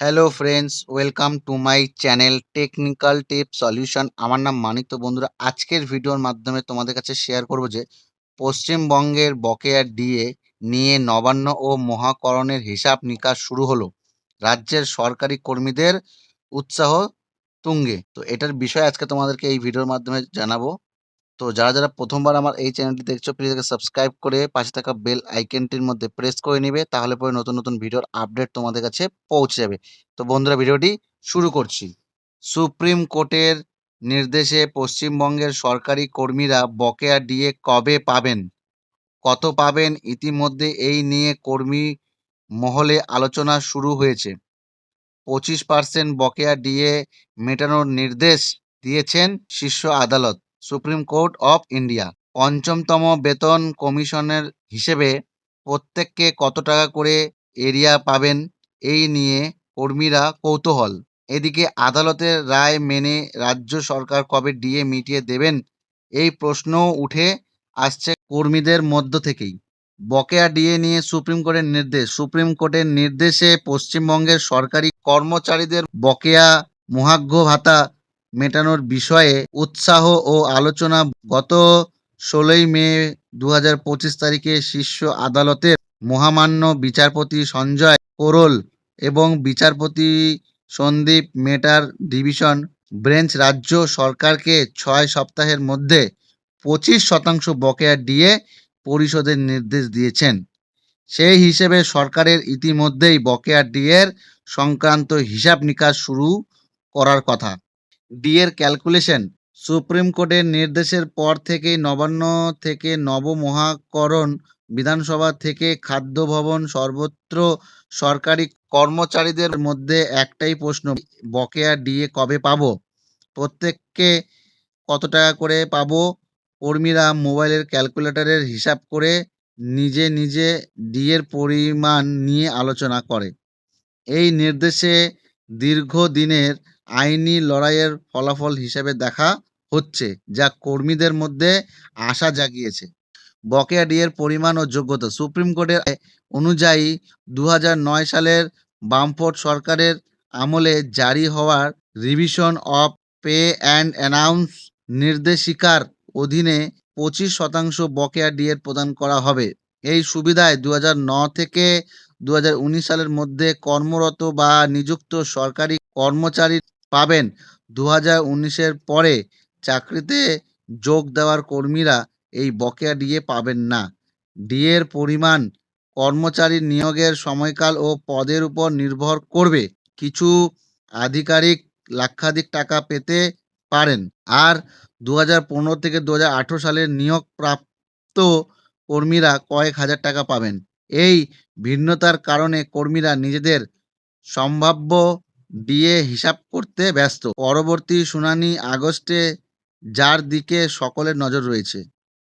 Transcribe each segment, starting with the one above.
Hello friends welcome to my channel technical tip solution আমার নাম মানিক। তো বন্ধুরা, আজকের ভিডিওর মাধ্যমে তোমাদের কাছে শেয়ার করব যে, পশ্চিমবঙ্গের বকেয়া ডিএ নিয়ে নবান্ন ও মহাকরণের হিসাব নিকাশ শুরু হলো রাজ্যের সরকারি কর্মীদের উৎসাহ তুঙ্গে। তো এটার বিষয়ে আজকে তোমাদেরকে এই ভিডিওর মাধ্যমে জানাব। তো যারা যারা প্রথমবার আমার এই চ্যানেলটি দেখছ প্লিজ সাবস্ক্রাইব করে পাশে থাকা বেল আইকনটির মধ্যে প্রেস করে নিবে, তাহলে পরে নতুন নতুন ভিডিওর আপডেট তোমাদের কাছে পৌঁছে যাবে। তো বন্ধুরা, ভিডিওটি শুরু করছি। সুপ্রিম কোর্টের নির্দেশে পশ্চিমবঙ্গের সরকারি কর্মীরা বকেয়া ডিএ কবে পাবেন? কত পাবেন? ইতিমধ্যে এই নিয়ে কর্মী মহলে আলোচনা শুরু হয়েছে। পঁচিশ পার্সেন্ট বকেয়া ডিএ মেটানোর নির্দেশ দিয়েছেন শীর্ষ আদালত। Supreme court of India. পঞ্চমতম বেতন কমিশনের হিসেবে প্রত্যেককে কত টাকা করে এরিয়া পাবেন এই নিয়ে কর্মীরা কৌতূহল। এদিকে আদালতের রায় মেনে রাজ্য সরকার কবে ডিএ মিটিয়ে দেবেন এই প্রশ্নও উঠে আসছে কর্মীদের মধ্য থেকেই। বকেয়া ডিএ নিয়ে সুপ্রিম কোর্টের নির্দেশ। সুপ্রিম কোর্টের নির্দেশে পশ্চিমবঙ্গের সরকারি কর্মচারীদের বকেয়া মহার্ঘ ভাতা মেটানোর বিষয়ে উৎসাহ ও আলোচনা গত ষোলোই মে দু হাজার পঁচিশ তারিখে শীর্ষ আদালতের মহামান্য বিচারপতি সঞ্জয় কোরল এবং বিচারপতি সন্দীপ মেটার ডিভিশন ব্রেঞ্চ রাজ্য সরকারকে ছয় সপ্তাহের মধ্যে পঁচিশ শতাংশ বকেয়া ডিএ পরিশোধের নির্দেশ দিয়েছেন। সেই হিসেবে সরকারের ইতিমধ্যেই বকেয়া ডিএর সংক্রান্ত হিসাব নিকাশ শুরু করার কথা। ডিএর ক্যালকুলেশন সুপ্রিম কোর্টের নির্দেশের পর থেকেই নবান্ন থেকে নবমহাকরণ বিধানসভা থেকে খাদ্য ভবন সর্বত্র সরকারি কর্মচারীদের মধ্যে একটাই প্রশ্ন, বকেয়া ডিএ কবে পাবো? প্রত্যেককে কত টাকা করে পাব? কর্মীরা মোবাইলের ক্যালকুলেটরের হিসাব করে নিজে নিজে ডিএর পরিমাণ নিয়ে আলোচনা করে। এই নির্দেশে দীর্ঘদিনের আইনি লড়াইয়ের ফলাফল হিসেবে দেখা হচ্ছে, যা কর্মীদের মধ্যে আশা জাগিয়েছে। বকেয়া ডিএর পরিমাণ ও যোগ্যতা সুপ্রিম কোর্টের অনুযায়ী দু সালের বামফোর্ড সরকারের আমলে জারি হওয়ার revision of pay and announce নির্দেশিকার অধীনে পঁচিশ শতাংশ বকেয়া ডিএর প্রদান করা হবে। এই সুবিধায় দু থেকে দু হাজার উনিশ সালের মধ্যে কর্মরত বা নিযুক্ত সরকারি কর্মচারী পাবেন। দু হাজার পরে চাকরিতে যোগ দেওয়ার কর্মীরা এই বকেয়া ডিএ পাবেন না। ডিএর পরিমাণ কর্মচারী নিয়োগের সময়কাল ও পদের উপর নির্ভর করবে। কিছু আধিকারিক লাক্ষাধিক টাকা পেতে পারেন। আর দু হাজার পনেরো থেকে দু হাজার আঠেরো সালের নিয়োগপ্রাপ্ত কর্মীরা কয়েক হাজার টাকা পাবেন। এই ভিন্নতার কারণে কর্মীরা নিজেদের সম্ভাব্য ডিএ হিসাব করতে ব্যস্ত। পরবর্তী শুনানি আগস্টে যার দিকে সকলের নজর রয়েছে।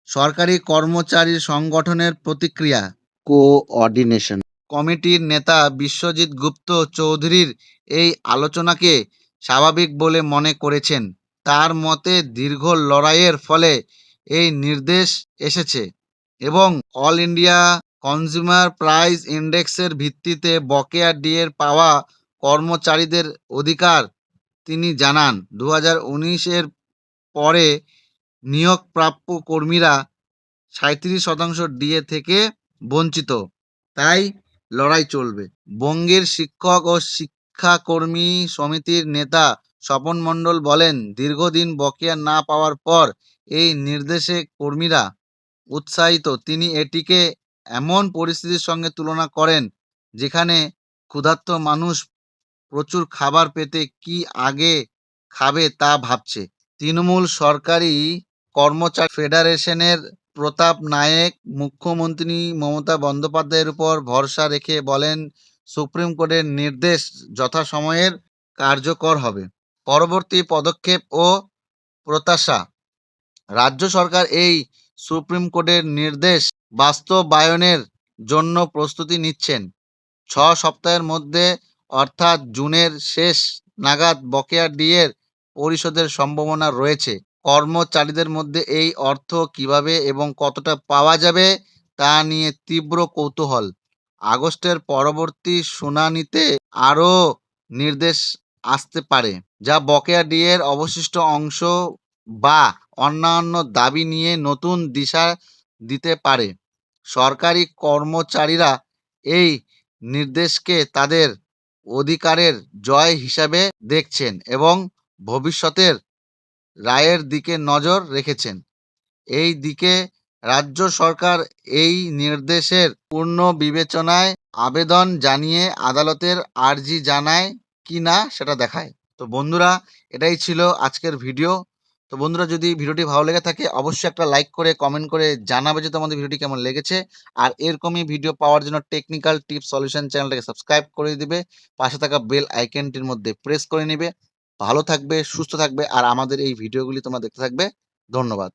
সরকারি কর্মচারী সংগঠনের প্রতিক্রিয়া? কোঅর্ডিনেশন। কমিটির নেতা বিশ্বজিৎ গুপ্ত চৌধুরীর এই আলোচনাকে স্বাভাবিক বলে মনে করেছেন। তার মতে দীর্ঘ লড়াইয়ের ফলে এই নির্দেশ এসেছে এবং অল ইন্ডিয়া কনজিউমার প্রাইস ইন্ডেক্সের ভিত্তিতে বকেয়া ডিএর পাওয়া কর্মচারীদের অধিকার, তিনি জানান। দু উনিশের পরে নিয়োগপ্রাপ্য কর্মীরা সাঁত্রিশ শতাংশ ডিএ থেকে বঞ্চিত। তাই লড়াই চলবে। বঙ্গের শিক্ষক ও শিক্ষাকর্মী সমিতির নেতা স্বপন মণ্ডল বলেন, দীর্ঘদিন বকেয়া না পাওয়ার পর এই নির্দেশে কর্মীরা উৎসাহিত। তিনি এটিকে এমন পরিস্থিতির সঙ্গে তুলনা করেন যেখানে ক্ষুধার্ত মানুষ প্রচুর খাবার পেতে কি আগে খাবে তা ভাবছে। তৃণমূল সরকারি কর্মচারী ফেডারেশনের প্রতাপ নায়েক, মুখ্যমন্ত্রী মমতা বন্দ্যোপাধ্যায়ের উপর ভরসা রেখে বলেন, সুপ্রিম কোর্টের নির্দেশ যথাসময়ের কার্যকর হবে। পরবর্তী পদক্ষেপ ও প্রত্যাশা। রাজ্য সরকার এই সুপ্রিম কোর্টের নির্দেশ বাস্তবায়নের জন্য প্রস্তুতি নিচ্ছেন। ছ সপ্তাহের মধ্যে, অর্থাৎ জুনের শেষ নাগাদ বকেয়া ডিএর পরিশোধের সম্ভাবনা রয়েছে। কর্মচারীদের মধ্যে এই অর্থ কীভাবে এবং কতটা পাওয়া যাবে তা নিয়ে তীব্র কৌতূহল। আগস্টের পরবর্তী শুনানিতে আরও নির্দেশ আসতে পারে, যা বকেয়া ডিএর অবশিষ্ট অংশ বা অন্যান্য দাবি নিয়ে নতুন দিশা দিতে পারে। সরকারি কর্মচারীরা এই নির্দেশকে তাদের অধিকারের জয় হিসাবে দেখছেন এবং ভবিষ্যতের রায়ের দিকে নজর রেখেছেন। এই দিকে রাজ্য সরকার এই নির্দেশের পূর্ণ বিবেচনায় আবেদন জানিয়ে আদালতের আর্জি জানায় কি না সেটা দেখায়। তো বন্ধুরা, এটাই ছিল আজকের ভিডিও। তো বন্ধুরা, যদি ভিডিওটি ভালো লেগে থাকে, অবশ্যই একটা লাইক করে কমেন্ট করে জানাবে যে তোমাদের ভিডিওটি কেমন লেগেছে। আর এরকমই ভিডিও পাওয়ার জন্য টেকনিক্যাল টিপ সলিউশন চ্যানেলটাকে সাবস্ক্রাইব করে দিবে। পাশে থাকা বেল আইকনটির মধ্যে প্রেস করে নেবে। ভালো থাকবে, সুস্থ থাকবে, আর আমাদের এই ভিডিওগুলি তোমরা দেখতে থাকবে। ধন্যবাদ।